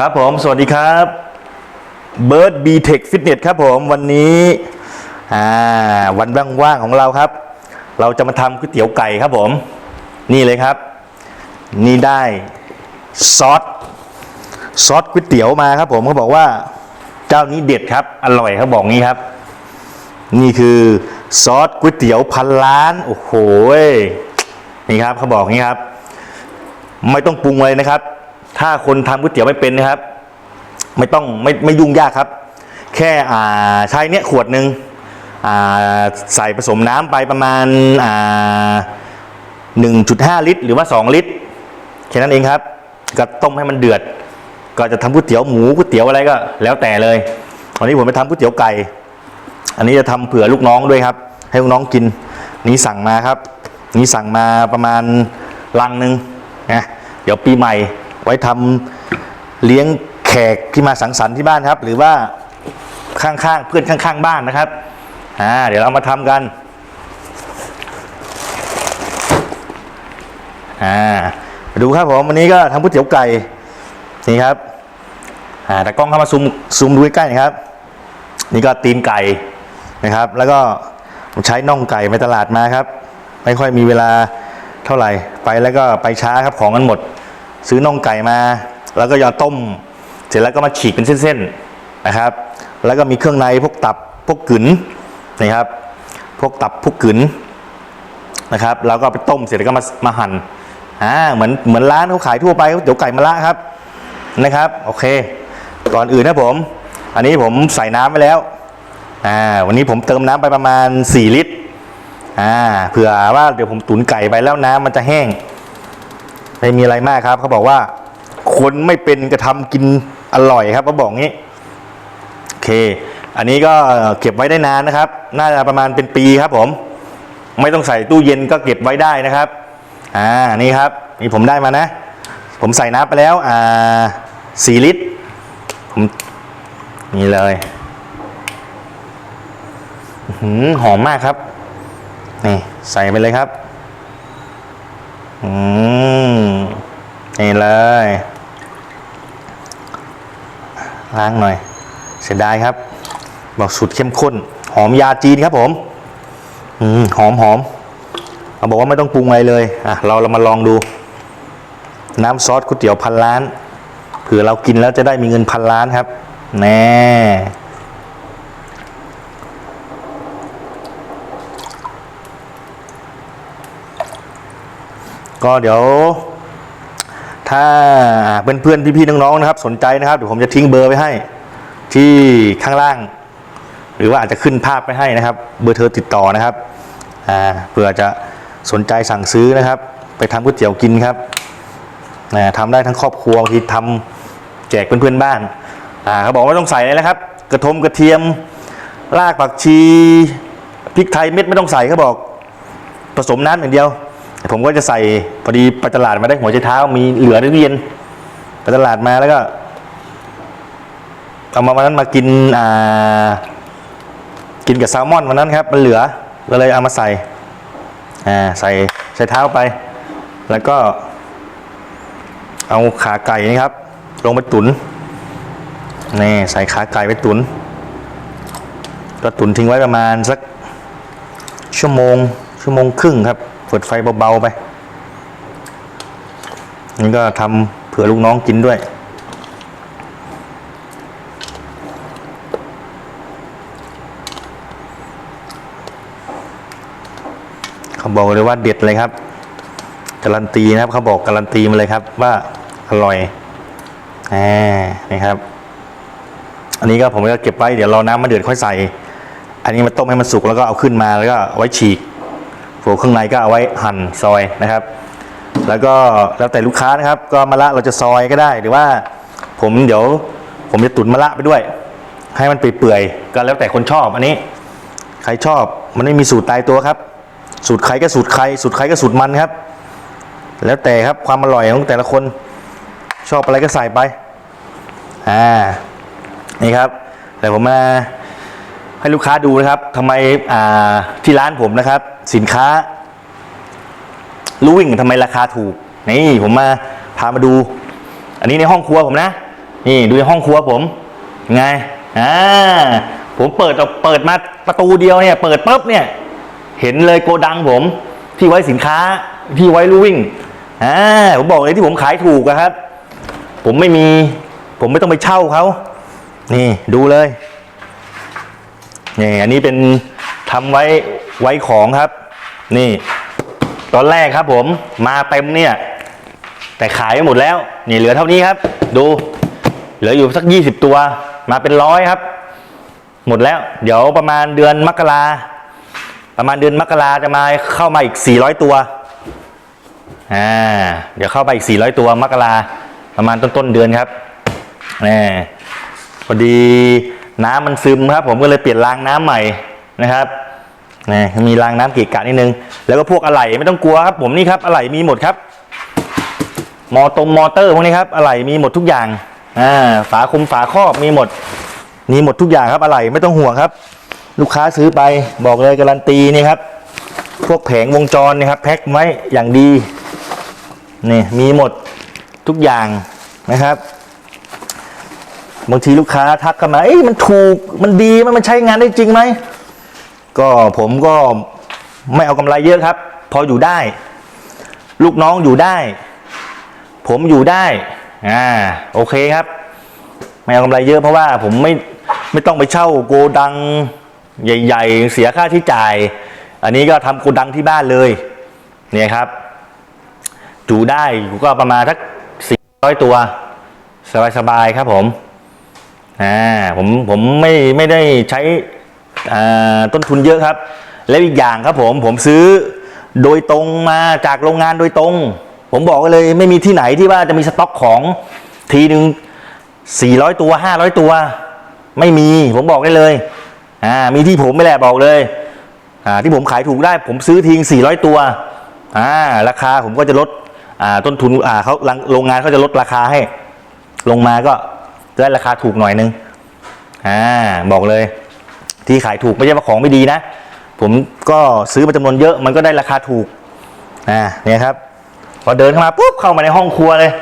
ครับผม สวัสดีครับเบิร์ดบีเทคฟิตเนสครับผมวันนี้อ่าวันว่างๆของเราครับ เราจะมาทำก๋วยเตี๋ยวไก่ครับผม นี่เลยครับ นี่ได้ซอสซอสก๋วยเตี๋ยวมาครับผมเขาบอกว่าเจ้านี้เด็ดครับ อร่อยเขาบอกงี้ครับ นี่คือซอสก๋วยเตี๋ยวพันล้าน โอ้โหนี่ครับเขาบอกงี้ครับ ไม่ต้องปรุงเลยนะครับ ถ้าคนทำก๋วยเตี๋ยวไม่เป็นนะครับ ไม่ต้องไม่ไม่ยุ่งยากครับ แค่อ่าใช้เนี้ยขวดหนึ่งอ่าใส่ผสมน้ำไปประมาณอ่า1.5 ลิตร หรือว่า 2 ลิตรแค่นั้นเองครับ ก็ต้มให้มันเดือด ก็จะทำก๋วยเตี๋ยวหมูก๋วยเตี๋ยวอะไรก็ แล้วแต่เลยวันนี้ผมไปทำก๋วยเตี๋ยวไก่ อันนี้จะทำเผื่อลูกน้องด้วยครับ ให้ลูกน้องกิน นี้สั่งมาครับ นี้สั่งมาประมาณลังหนึ่งนะเดี๋ยวปีใหม่ ไว้ทำเลี้ยงแขกที่มาสังสรรค์ที่บ้านครับ หรือว่าข้างๆเพื่อนข้างๆบ้านนะครับอ่าเดี๋ยวเรามาทำกันอ่าดูครับผมวันนี้ก็ทำก๋วยเตี๋ยวไก่นี่ครับอ่าแต่กล้องเข้ามาซูมซูมดูใกล้ๆนะครับ นี่ก็ตีนไก่นะครับ แล้วก็ผมใช้น่องไก่ไปตลาดมาครับ ไม่ค่อยมีเวลาเท่าไหร่ ไปแล้วก็ไปช้าครับของกันหมด ซื้อน่องไก่มา แล้วก็ยอต้ม เสร็จแล้วก็มาฉีกเป็นเส้นๆนะครับ แล้วก็มีเครื่องในพวกตับพวกกึ๋นนะครับ พวกตับพวกกึ๋นนะครับแล้วก็ไปต้มเสร็จแล้วก็มามาหั่นอ่าเหมือนเหมือนร้านเขาขายทั่วไปเตี๋ยวไก่มะระครับนะครับโอเค ก่อนอื่นนะผม อันนี้ผมใส่น้ำไปแล้วอ่าวันนี้ผมเติมน้ำไปประมาณ 4 ลิตรอ่าเผื่อว่าเดี๋ยวผมตุ๋นไก่ไปแล้วน้ำมันจะแห้ง ไม่มีอะไรมากครับเขาบอกว่าคนไม่เป็นกระทำกินอร่อยครับเขาบอกงี้โอเค อันนี้ก็เก็บไว้ได้นานนะครับ น่าจะประมาณเป็นปีครับผม ไม่ต้องใส่ตู้เย็นก็เก็บไว้ได้นะครับอ่านี่ครับ นี่ผมได้มานะ ผมใส่น้ำไปแล้วอ่าสี่ลิตรผมนี่เลยหือหอมมากครับนี่ใส่ไปเลยครับ อืมนี่เลย ล้างหน่อย เสียดายครับ บอกสูตรเข้มข้น หอมยาจีนครับผมอืมหอมหอมเขาบอกว่าไม่ต้องปรุงอะไรเลยอะเราเรามาลองดู น้ำซอสก๋วยเตี๋ยวพันล้านเผื่อเรากินแล้วจะได้มีเงินพันล้านครับ แน่ ก็เดี๋ยว ถ้าเพื่อนๆพี่ๆน้องๆนะครับ สนใจนะครับเดี๋ยวผมจะทิ้งเบอร์ไว้ให้ ที่ข้างล่าง หรือว่าอาจจะขึ้นภาพไปให้นะครับ เบอร์เธอติดต่อนะครับอ่าเผื่อจะสนใจสั่งซื้อนะครับ ไปทำก๋วยเตี๋ยวกินครับอ่าทำได้ทั้งครอบครัวบางทีทำแจกเพื่อนๆบ้านอ่าเขาบอกว่าไม่ต้องใส่เลยนะครับ กระทมกระเทียมรากผักชีพริกไทยเม็ดไม่ต้องใส่เขาบอก ผสมน้ำอย่างเดียว ผมก็จะใส่พอดีไปตลาดมาได้หัวใจเท้ามีเหลือในตู้เย็นไปตลาดมาแล้วก็เอามาวันนั้นมากินอ่ากินกับแซลมอนวันนั้นครับ มันเหลือก็เลยเอามาใส่อ่าใส่ใส่เท้าไป แล้วก็ เอาขาไก่นี่ครับ ลงไปตุนนี่ใส่ขาไก่ไปตุนก็ตุนทิ้งไว้ประมาณสักชั่วโมงชั่วโมงครึ่งครับ เปิดไฟเบาๆไปนี่ก็ทำเผื่อลูกน้องกินด้วยเขาบอกเลยว่าเด็ดเลยครับ การันตีนะครับเขาบอกการันตีมาเลยครับว่าอร่อยอ่านี่ครับ อันนี้ก็ผมก็เก็บไว้เดี๋ยวรอน้ำมาเดือดค่อยใส่ อันนี้มาต้มให้มันสุกแล้วก็เอาขึ้นมาแล้วก็ไว้ฉีก โผข้างในก็เอาไว้หั่นซอยนะครับ แล้วก็แล้วแต่ลูกค้านะครับ ก็มะระเราจะซอยก็ได้ หรือว่าผมเดี๋ยวผมจะตุ๋นมะระไปด้วย ให้มันเปื่อยๆก็แล้วแต่คนชอบอันนี้ ใครชอบมันไม่มีสูตรตายตัวครับ สูตรใครก็สูตรใคร สูตรใครก็สูตรมันครับ แล้วแต่ครับความอร่อยของแต่ละคนชอบอะไรก็ใส่ไปอ่านี่ครับเดี๋ยวผมมา ให้ลูกค้าดูนะครับทำไมอ่าที่ร้านผมนะครับ สินค้าลูวิ่งทำไมราคาถูก นี่ผมมาพามาดู อันนี้ในห้องครัวผมนะ นี่ดูในห้องครัวผมไงอ่าผมเปิดออเปิดมาประตูเดียวเนี่ย เปิดปุ๊บเนี่ย เห็นเลยโกดังผม ที่ไว้สินค้าที่ไว้ลูวิ่งอ่าผมบอกเลยที่ผมขายถูกอะครับ ผมไม่มี ผมไม่ต้องไปเช่าเขานี่ดูเลย นี่อันนี้เป็นทำไว้ไว้ของครับ นี่ ตอนแรกครับผมมาเต็มเนี่ย แต่ขายไปหมดแล้ว นี่เหลือเท่านี้ครับ ดู เหลืออยู่สักยี่สิบตัว มาเป็นร้อยครับ หมดแล้ว เดี๋ยวประมาณเดือนมกราประมาณเดือนมกราจะมาเข้ามาอีกสี่ร้อยตัวอ่าเดี๋ยวเข้าไปอีกสี่ร้อยตัวมกราประมาณต้นต้นเดือนครับแน่พอดี น้ำมันซึมครับ ผมก็เลยเปลี่ยนรางน้ำใหม่นะครับนี่มีรางน้ำเกะกะนิดนึง แล้วก็พวกอะไหล่ไม่ต้องกลัวครับ ผมนี่ครับอะไหล่มีหมดครับ มอตรงมอเตอร์พวกนี้ครับอะไหล่มีหมดทุกอย่างอ่าฝาคุมฝาครอบมีหมดมีหมดทุกอย่างครับอะไหล่ไม่ต้องห่วงครับ ลูกค้าซื้อไปบอกเลยการันตีนี่ครับ พวกแผงวงจรนี่ครับ แพ็คไว้อย่างดีนี่มีหมดทุกอย่างนะครับ บางทีลูกค้าทักเข้ามาเอ้ยมันถูกมันดีมันมันใช้งานได้จริงไหมก็ผมก็ไม่เอากำไรเยอะครับ พออยู่ได้ ลูกน้องอยู่ได้ ผมอยู่ได้อ่าโอเคครับ ไม่เอากำไรเยอะเพราะว่าผมไม่ไม่ต้องไปเช่าโกดังใหญ่ ๆ เสียค่าใช้จ่าย อันนี้ก็ทำโกดังที่บ้านเลยเนี่ยครับอยู่ได้ก็ประมาณสักสี่ร้อยตัว สบายๆครับผม อ่าผมผมไม่ไม่ได้ใช้ต้นทุนเยอะครับ แล้วอีกอย่างครับผมผมซื้อโดยตรงมาจากโรงงานโดยตรง ผมบอกเลยไม่มีที่ไหนที่ว่าจะมีสต็อกของทีหนึ่ง400 ตัว 500 ตัว ไม่มีผมบอกได้เลยอ่ามีที่ผมไม่แหละบอกเลยอ่าที่ผมขายถูกได้ผมซื้อทิ้ง400 ตัวอ่าราคาผมก็จะลดอ่าต้นทุนอ่าเขาโรงงานเขาจะลดราคาให้ ลงมาก็ ได้ราคาถูกหน่อยนึงอ่าบอกเลย ที่ขายถูกไม่ใช่ว่าของไม่ดีนะ ผมก็ซื้อมาจำนวนเยอะมันก็ได้ราคาถูกอ่าเนี่ยครับ พอเดินเข้ามาปุ๊บเข้ามาในห้องครัวเลย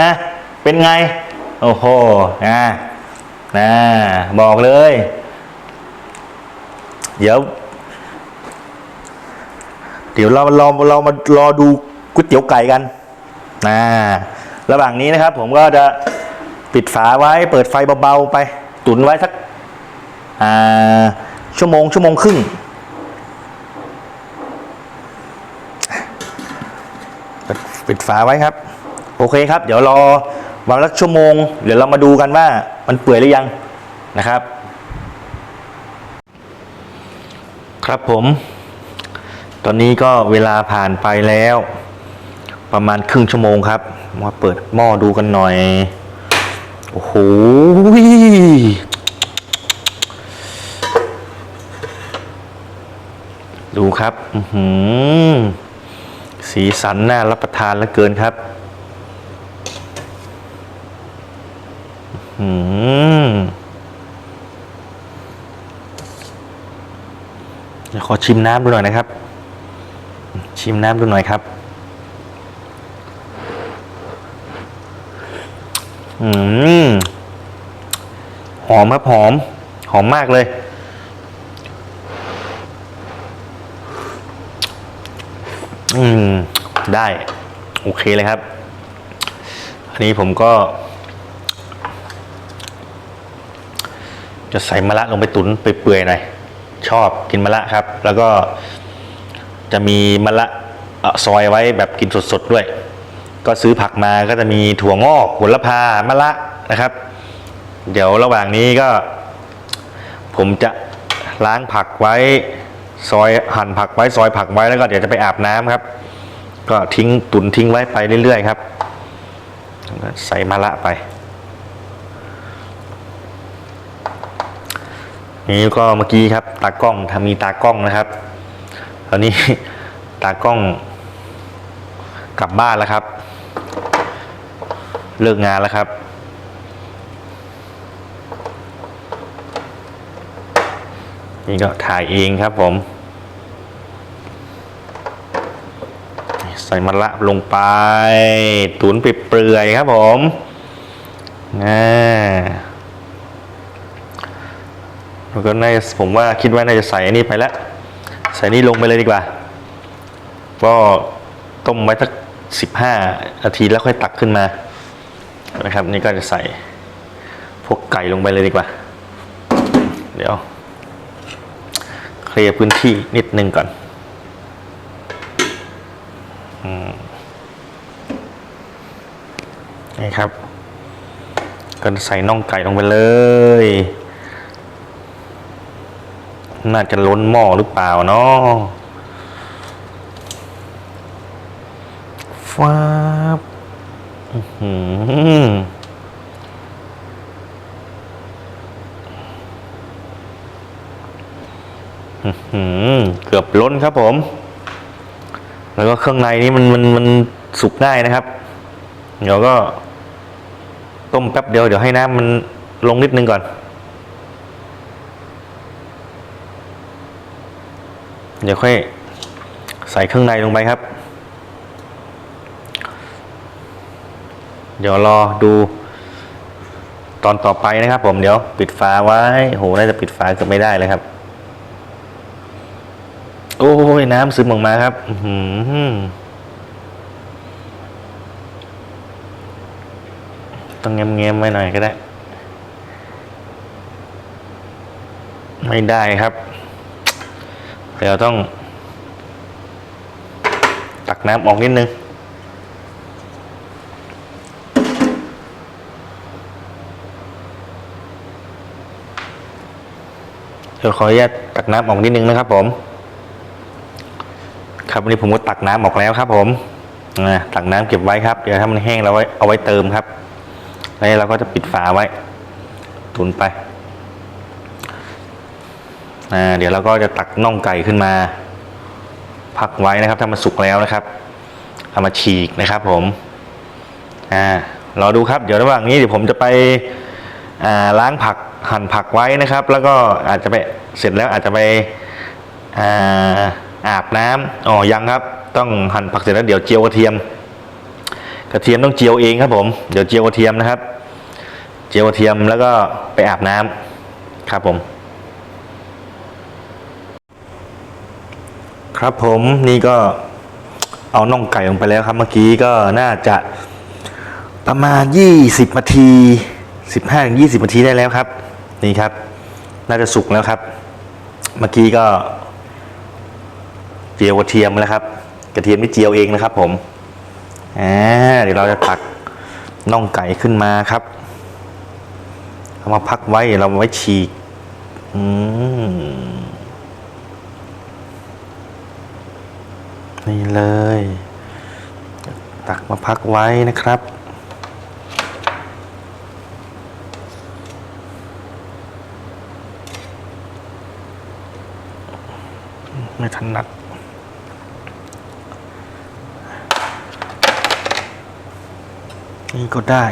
นะเป็นไง โอ้โหนะนะบอกเลย เดี๋ยว เดี๋ยวเราเราเรามารอดูก๋วยเตี๋ยวไก่กันนะระหว่างนี้นะครับ ผมก็จะ ปิดฝาไว้เปิดไฟเบาๆไป ตุนไว้สักชั่วโมงชั่วโมงครึ่งปปิดฝาไว้ครับ โอเคครับ เดี๋ยวรอวันละชั่วโมง เดี๋ยวเรามาดูกันว่ามันเปื่อยหรือยังนะครับ ครับผม ตอนนี้ก็เวลาผ่านไปแล้ว ประมาณครึ่งชั่วโมงครับ มาเปิดหม้อดูกันหน่อย โอ้โหดูครับสีสันน่ารับประทานเหลือเกินครับเดี๋ยวขอชิมน้ำดูหน่อยนะครับ ชิมน้ำดูหน่อยครับ อืมหอมครับหอม หอมมากเลย อืม ได้ โอเคเลยครับ อันนี้ผมก็ จะใส่มะระลงไปตุนไปเปื่อยหน่อยชอบกินมะระครับ แล้วก็จะมีมะระซอยไว้แบบกินสดๆด้วย ก็ซื้อผักมาก็จะมีถั่วงอกผลพามะระนะครับ เดี๋ยวระหว่างนี้ก็ ผมจะล้างผักไว้ซอยหั่นผักไว้ซอยผักไว้แล้วก็เดี๋ยวจะไปอาบน้ำครับ ก็ทิ้งตุนทิ้งไว้ไปเรื่อยๆครับ ใส่มะระไปนี่ก็เมื่อกี้ครับ ตากล้องทำมีตากล้องนะครับ ตอนนี้ตากล้องกลับบ้านแล้วครับ เลิกงานแล้วครับ นี่ก็ถ่ายเองครับผม ใส่มะระลงไป ตุนไปเปลือยครับผมอ่าแล้วก็น่าจะผมว่าคิดว่าน่าจะใส่อันนี้ไปแล้ว ใส่นี่ลงไปเลยดีกว่า ก็ต้มไว้สักสิบห้านาทีแล้วค่อยตักขึ้นมา นะครับ นี่ก็จะใส่พวกไก่ลงไปเลยดีกว่า เดี๋ยว เคลียร์พื้นที่นิดนึงก่อนอืมนี่ครับ ก็ใส่น่องไก่ลงไปเลย น่าจะล้นหม้อหรือเปล่าเนาะฟ้า หืออื้อหือเกือบล้นครับผม แล้วก็เครื่องในนี้มันมันมันสุกง่ายนะครับ เดี๋ยวก็ต้มแป๊บเดียวเดี๋ยวให้น้ำมันลงนิดนึงก่อน เดี๋ยวค่อยใส่เครื่องในลงไปครับ เดี๋ยวรอดูตอนต่อไปนะครับผมเดี๋ยวปิดฝาไว้โหน่าจะปิดฝาเกือบไม่ได้เลยครับ โอ้ยน้ำซึมออกมาครับต้อหือต้องเงียบๆไว้หน่อยก็ได้ ไม่ได้ครับเดี๋ยวต้อง ตักน้ำออกนิดนึง เดี๋ยวขออนุญาตตักน้ำออกนิดนึงนะครับผม ครับวันนี้ผมก็ตักน้ำออกแล้วครับ ผมอ่ตักน้ำเก็บไว้ครับ เดี๋ยวถ้ามันแห้งเราไว้เอาไว้เติมครับ แล้วเราก็จะปิดฝาไว้ ตุนไปเดี๋ยวเราก็จะตักน่องไก่ขึ้นมา พักไว้นะครับ ถ้ามันสุกแล้วนะครับ เอามาฉีกนะครับ ผม อ่ารอดูครับ เดี๋ยวระหว่างนี้เดี๋ยวผมจะไปล้างผัก หั่นผักไว้นะครับ แล้วก็อาจจะไปเสร็จแล้วอาจจะไปอาอาบน้ำอ๋อยังครับ ต้องหั่นผักเสร็จแล้วเดี๋ยวเจียวกระเทียม กระเทียมต้องเจียวเองครับผมเดี๋ยวเจียวกระเทียมนะครับ เจียวกระเทียมแล้วก็ไปอาบน้ำครับผมครับผมนี่ก็เอาน่องไก่ลงไปแล้วครับ เมื่อกี้ก็น่าจะประมาณ 20นาที 15-20นาทีได้แล้วครับ นี่ครับ น่าจะสุกแล้วครับ เมื่อกี้ก็ เจียวกระเทียมแล้วครับ กระเทียมนี่เจียวเองนะครับ ผมอ่าเดี๋ยวเราจะตักน่องไก่ขึ้นมาครับเอามาพักไว้เราไว้ฉีกอืมนี่เลย ตักมาพักไว้นะครับ ไม่ถนัดนี่ก็ได้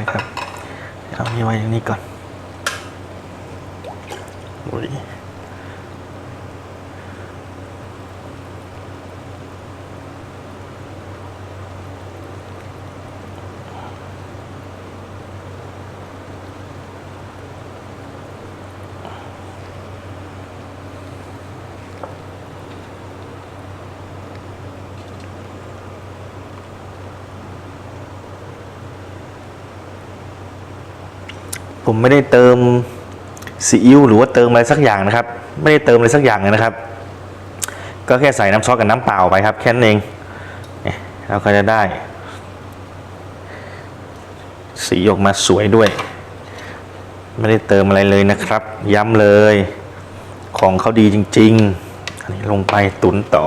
นะครับเอามีไว้ตรงนี้ก่อนอุ้ย ไม่ได้เติมซีอิ๊วหรือว่าเติมอะไรสักอย่างนะครับ ไม่ได้เติมอะไรสักอย่างเลยนะครับ ก็แค่ใส่น้ำซอสกับน้ำเปล่าไปครับแค่นั้นเองเราก็จะได้ สีออกมาสวยด้วย ไม่ได้เติมอะไรเลยนะครับ ย้ำเลย ของเขาดีจริง ๆ อันนี้ลงไปตุนต่อ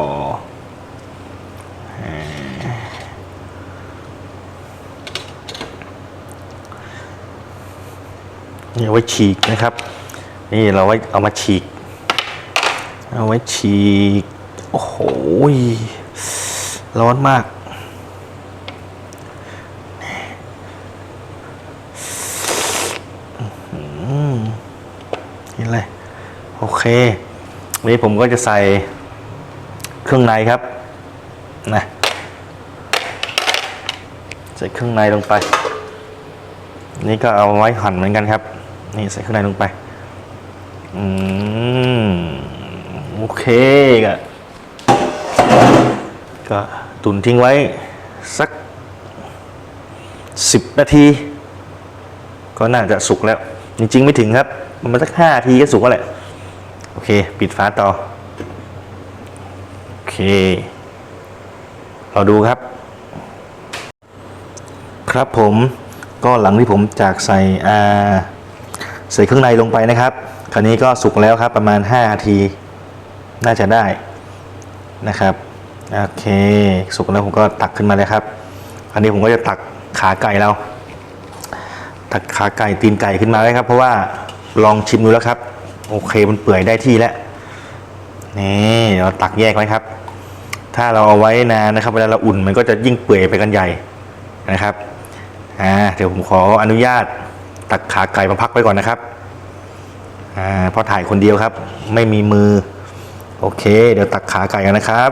นี่เอาไว้ฉีกนะครับ นี่เราไว้เอามาฉีก เอาไว้ฉีก โอ้โหร้อนมาก นี่เลย โอเคนี่ผมก็จะใส่เครื่องในครับนะใส่เครื่องในลงไป นี่ก็เอาไว้หั่นเหมือนกันครับ นี่ใส่ข้างในลงไป อืม โอเคก็ก็ตุนทิ้งไว้ สักสิบนาที ก็น่าจะสุกแล้ว จริง ๆ ไม่ถึงครับประมันสักห้านาทีก็สุกแล้วแหละ โอเค ปิดฝาต่อ โอเค เราดูครับ ครับผมก็หลังที่ผมจากใส่อ่า ใส่เครื่องในลงไปนะครับ คราวนี้ก็สุกแล้วครับประมาณ5นาที น่าจะได้นะครับโอเค สุกแล้วผมก็ตักขึ้นมาเลยครับคราวนี้ผมก็จะตักขาไก่เรา ตักขาไก่ตีนไก่ขึ้นมาเลยครับ เพราะว่าลองชิมดูแล้วครับ โอเคมันเปื่อยได้ที่แล้วนี่เราตักแยกไว้ครับ ถ้าเราเอาไว้นานนะครับเวลาเราอุ่นมันก็จะยิ่งเปื่อยไปกันใหญ่นะครับอ่าเดี๋ยวผมขออนุญาต ตักขาไก่มาพักไว้ก่อนนะครับอ่าพราะถ่ายคนเดียวครับ ไม่มีมือ โอเค เดี๋ยวตักขาไก่กันนะครับ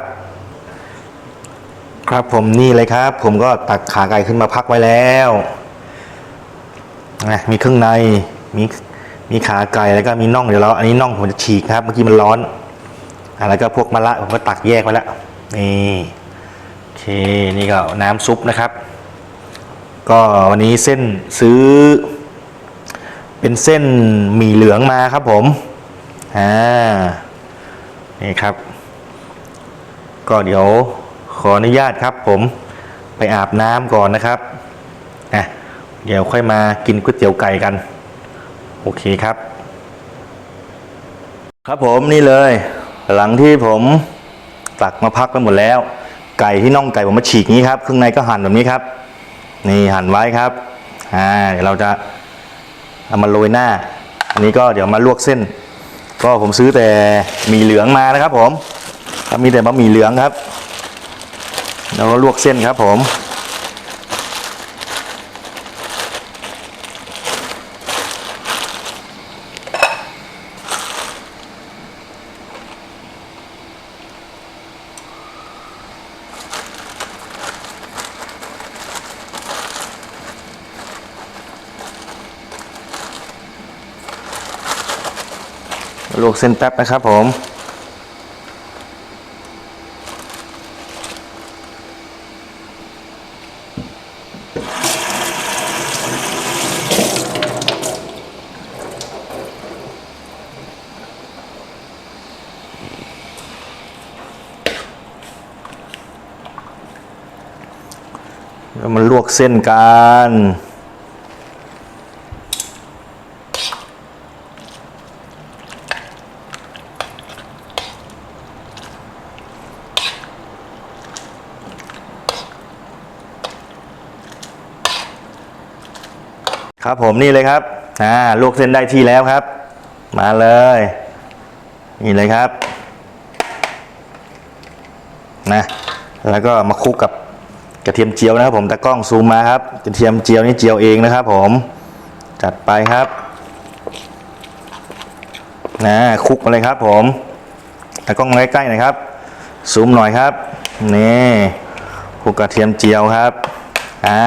ครับผมนี่เลยครับ ผมก็ตักขาไก่ขึ้นมาพักไว้แล้วนะมีเครื่องในมีมีขาไก่แล้วก็มีน่องเดี๋ยวเราอันนี้น่องผมจะฉีกครับเมื่อกี้มันร้อนอ่าแล้วก็พวกมะระผมก็ตักแยกไว้แล้วนี่โอเคนี่ก็น้ำซุปนะครับ ก็วันนี้เส้นซื้อ เป็นเส้นหมี่เหลืองมาครับผม อ่า นี่ครับ ก็เดี๋ยวขออนุญาตครับผมไปอาบน้ำก่อนนะครับอะเดี๋ยวค่อยมากินก๋วยเตี๋ยวไก่กัน โอเคครับ ครับผมนี่เลย หลังที่ผมตักมาพักไปหมดแล้ว ไก่ที่น่องไก่ผมมาฉีกนี้ครับข้างในก็หั่นแบบนี้ครับ นี่หั่นไว้ครับอ่าเดี๋ยวเราจะ เอามาโรยหน้า อันนี้ก็เดี๋ยวมาลวกเส้น ก็ผมซื้อแต่หมี่เหลืองมานะครับผมมีแต่บะหมี่เหลืองครับ แล้วก็ลวกเส้นครับผม ลวกเส้นแป๊บนะครับผมแล้วมันลวกเส้นกัน ครับผมนี่เลยครับอ่าลวกเส้นได้ที่แล้วครับ มาเลย นี่เลยครับนะแล้วก็มาคลุกกับกระเทียมเจียวนะครับผมตะกล้องซูมมาครับกระเทียมเจียวนี่เจียวเองนะครับ ผมจัดไปครับนะคลุกมาเลยครับผมตะกล้องใกล้ๆหน่อยครับซูมหน่อยครับนี่คลุกกระเทียมเจียวครับอ่า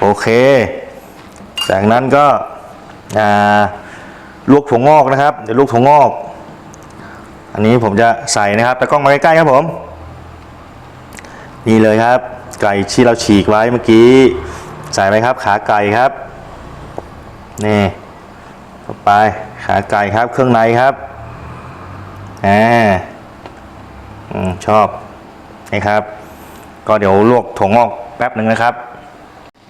โอเค จากนั้นก็ลวกถั่วงอกนะครับ เดี๋ยวลวกถั่วงอก อันนี้ผมจะใส่นะครับแตะกล้องมาใกล้ๆครับผม นี่เลยครับ ไก่ที่เราฉีกไว้เมื่อกี้ ใส่ไปครับ ขาไก่ครับ นี่เข้าไป ขาไก่ครับ เครื่องในครับอ่าอืมชอบนี่ครับ ก็เดี๋ยวลวกถั่วงอกแป๊บหนึ่งนะครับ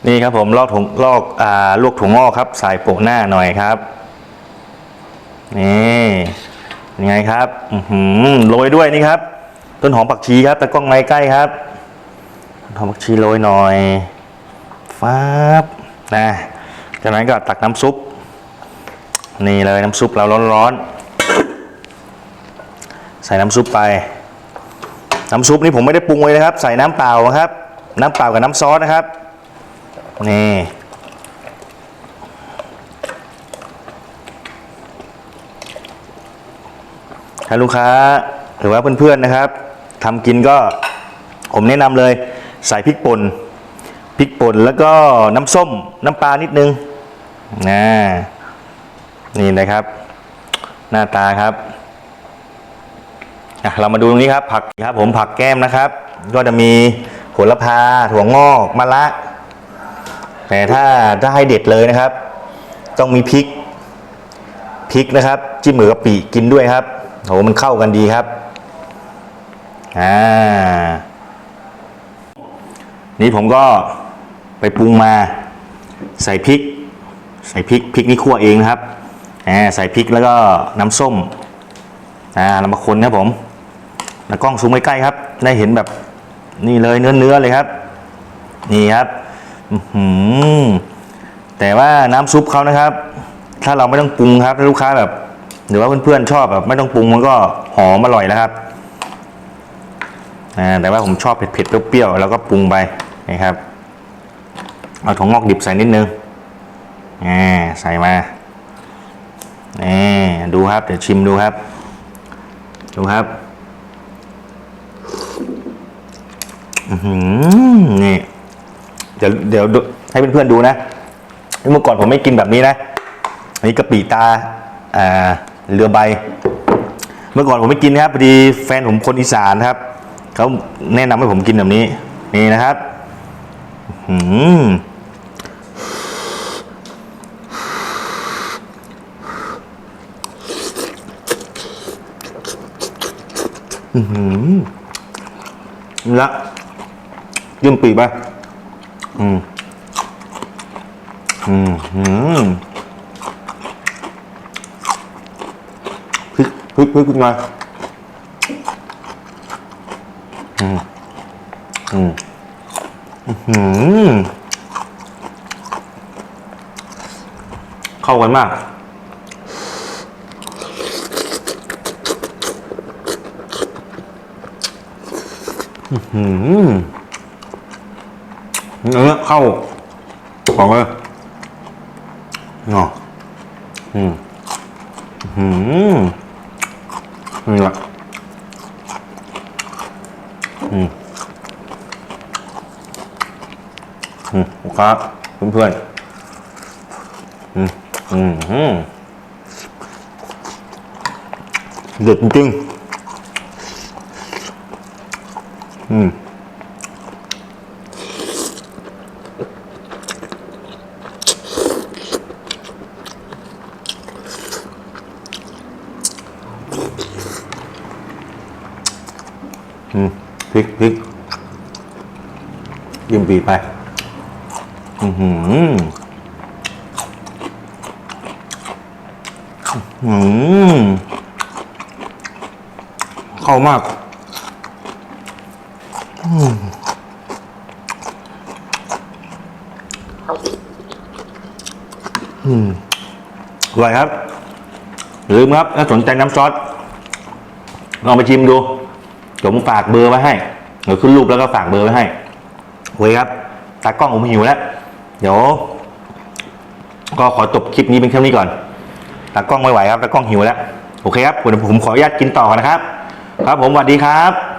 นี่ครับผมลอกถุงลอกอ่าลวกถั่วงอกครับ ใส่โปะหน้าหน่อยครับ นี่ยังไงครับอือหือโรยด้วยนี่ครับ ต้นหอมผักชีครับ แตะกล้องไม้ใกล้ครับต้นหอมผักชีโรยหน่อยฟ้าบนะจากนั้นก็ตักน้ำซุป นี่เลยน้ำซุปเราร้อนๆ ใส่น้ำซุปไป น้ำซุปนี่ผมไม่ได้ปรุงเลยนะครับ ใส่น้ำเปล่าครับ น้ำเปล่ากับน้ำซอสนะครับ นี่ถ้าลูกค้าหรือว่าเพื่อนๆนะครับทำกินก็ผมแนะนำเลย ใส่พริกป่นพริกป่นแล้วก็น้ำส้มน้ำปลานิดนึงนะนี่นะครับ หน้าตาครับเรามาดูตรงนี้ครับผักครับผมผักแก้มนะครับ ก็จะมีโหระพาถั่วงอกมะระ แต่ถ้าถ้าให้เด็ดเลยนะครับ ต้องมีพริกพริกนะครับ จิ้มหมือกะปิกินด้วยครับโหมันเข้ากันดีครับอ่านี่ผมก็ไปปรุงมาใส่พริก ใส่พริกพริกนี่คั่วเองนะครับอ่าใส่พริกแล้วก็น้ำส้มอ่าเรามาคนครับผมแล้วกล้องซูมใกล้ๆครับ ได้เห็นแบบนี่เลยเนื้อเนื้อๆเลยครับ นี่ครับ แต่ว่าน้ำซุปเขานะครับ ถ้าเราไม่ต้องปรุงครับถ้าลูกค้าแบบ หรือว่าเพื่อนๆชอบแบบไม่ต้องปรุงมันก็หอมอร่อยนะครับแต่ว่าผมชอบเผ็ดๆเปรี้ยวๆแล้วก็ปรุงไปนะครับ เอาถั่วงอกดิบใส่นิดนึงอ่าใส่มานี่ดูครับ เดี๋ยวชิมดูครับ ดูครับอือหือนี่ เดี๋ยวเดี๋ยวให้เพื่อนๆดูนะ เมื่อก่อนผมไม่กินแบบนี้นะ อันนี้กะปิตาอ่าเรือใบ เมื่อก่อนผมไม่กินนะครับพอดีแฟนผมคนอีสานครับเขาแนะนำให้ผมกินแบบนี้ นี่นะครับอื้อหืออื้อหือนี่ละยื่นปีไป อืมอืมอืมพริกพริกพริกพริกมาอืมอืมอืมเข้ากันมาก อืม เนื้อเข้าของเลยเนาะอืมอืมนี่ละอืมอืมครับเพื่อนๆอืมอืมอืมเด็ดจริงๆอืมอืมพ ริกพริกยิ้มปีไป อือหืออืมเข้ามากอืมอร่อยครับลืมครับ ถ้าสนใจน้ำซอส ลองไปชิมดู ผมฝากเบอร์ไว้ให้เดี๋ยวขึ้นรูปแล้วก็ฝากเบอร์ไว้ให้โอเคครับ ตากล้องผมหิวแล้ว เดี๋ยว ก็ขอจบคลิปนี้เป็นแค่นี้ก่อน ตากล้องไม่ไหวครับ ตากล้องหิวแล้ว โอเคครับผมขออนุญาตกินต่อนะครับ ครับผมสวัสดีครับ